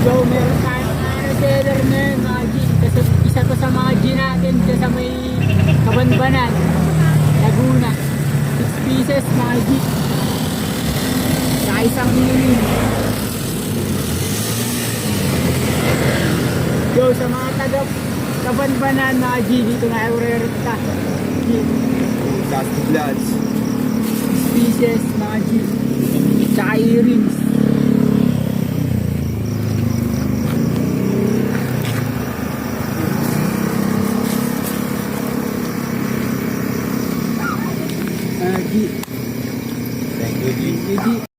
So, meron tayong reseller na yun, mga G. Kasi isa to sa mga G natin dyan sa may kabanbanan. Laguna. 6 pieces, mga G. Sa isang mini. Yo, sa mga taga kabanbanan, mga G, dito na Eurero ta. G. Plastic lads. 6 pieces, mga G. Tsaka earrings. Ah, G. Thank you, G. G, G.